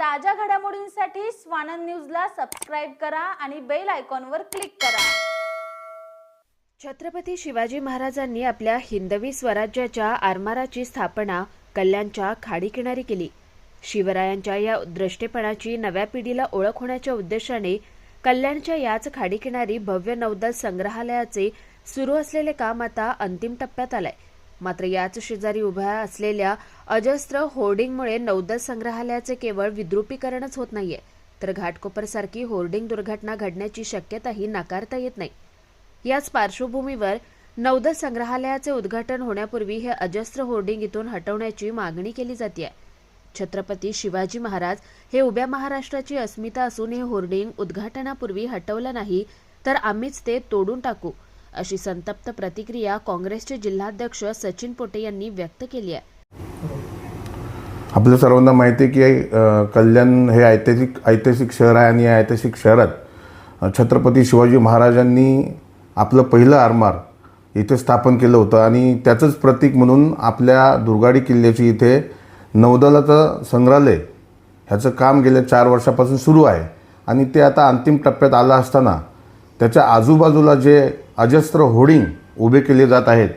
ताज्या घडामोडींसाठी स्वानंद न्यूजला सबस्क्राईब करा आणि बेल आयकॉनवर क्लिक करा. छत्रपती शिवाजी महाराजांनी आपल्या हिंदवी स्वराज्याच्या आरमाराची स्थापना कल्याणच्या खाडीकिनारी केली. शिवरायांच्या या दृष्टेपणाची नव्या पिढीला ओळख होण्याच्या उद्देशाने कल्याणच्या याच खाडीकिनारी भव्य नौदल संग्रहालयाचे सुरू असलेले काम आता अंतिम टप्प्यात आलंय. मात्र याच शेजारी उभ्या असलेल्या अजस्त्र होर्डिंगमुळे नौदल संग्रहालयाचे केवळ विद्रुपीकरणच होत नाहीये. तर घाटकोपरसारखी होर्डिंग दुर्घटना घडण्याची शक्यताही नाकारता येत नाही. याच पार्श्वभूमीवर नौदल संग्रहालयाचे उद्घाटन होण्यापूर्वी हे अजस्त्र होर्डिंग इथून हटवण्याची मागणी केली जाते छत्रपती शिवाजी महाराज हे उभ्या महाराष्ट्राची अस्मिता असून हे होर्डिंग उद्घाटनापूर्वी हटवलं नाही तर आम्हीच ते तोडून टाकू अशी संतप्त प्रतिक्रिया काँग्रेसचे जिल्हाध्यक्ष सचिन पोटे यांनी व्यक्त केली आहे. आपल्या सर्वांना माहिती आहे की कल्याण हे ऐतिहासिक ऐतिहासिक शहर आहे आणि या ऐतिहासिक शहरात छत्रपती शिवाजी महाराजांनी आपलं पहिलं आरमार इथे स्थापन केलं होतं आणि त्याचंच प्रतीक म्हणून आपल्या दुर्गाडी किल्ल्याची इथे नौदलाचं संग्रहालय ह्याचं काम गेल्या चार वर्षापासून सुरू आहे. आणि ते आता अंतिम टप्प्यात आलं असताना त्याच्या आजूबाजूला जे अजस्त्र होर्डिंग उभे केले जात आहेत.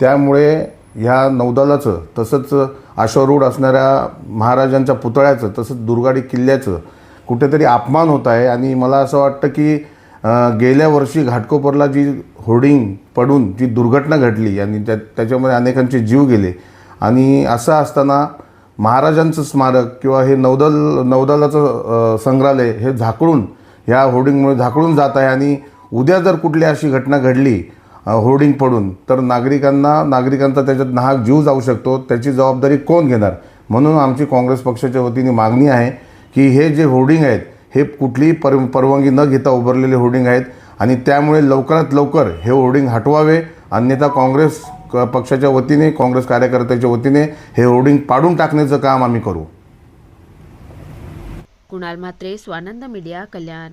त्यामुळे ह्या नौदलाचं तसंच अश्वारूढ असणाऱ्या महाराजांच्या पुतळ्याचं तसंच दुर्गाडी किल्ल्याचं कुठेतरी अपमान होत आहे. आणि मला असं वाटतं की गेल्या वर्षी घाटकोपरला जी होर्डिंग पडून जी दुर्घटना घडली आणि त्या त्याच्यामध्ये अनेकांचे जीव गेले. आणि असं असताना महाराजांचं स्मारक किंवा हे नौदल नौदलाचं संग्रहालय हे झाकळून ह्या होर्डिंगमुळे झाकळून जात आहे. आणि उद्या जर कुठली अशी घटना घडली होर्डिंग पडून तर नागरिकांना नागरिकांचा त्याच्यात नाहक जीव जाऊ शकतो त्याची जबाबदारी कोण घेणार? म्हणून आमची काँग्रेस पक्षाच्या वतीने मागणी आहे की हे जे होर्डिंग आहेत हे कुठलीही पर परवानगी न घेता उभारलेले होर्डिंग आहेत आणि त्यामुळे लवकरात लवकर हे होर्डिंग हटवावे. अन्यथा काँग्रेस पक्षाच्या वतीने काँग्रेस कार्यकर्त्याच्या वतीने हे होर्डिंग पाडून टाकण्याचं काम आम्ही करू. कुणाल म्हात्रे स्वानंद मीडिया कल्याण.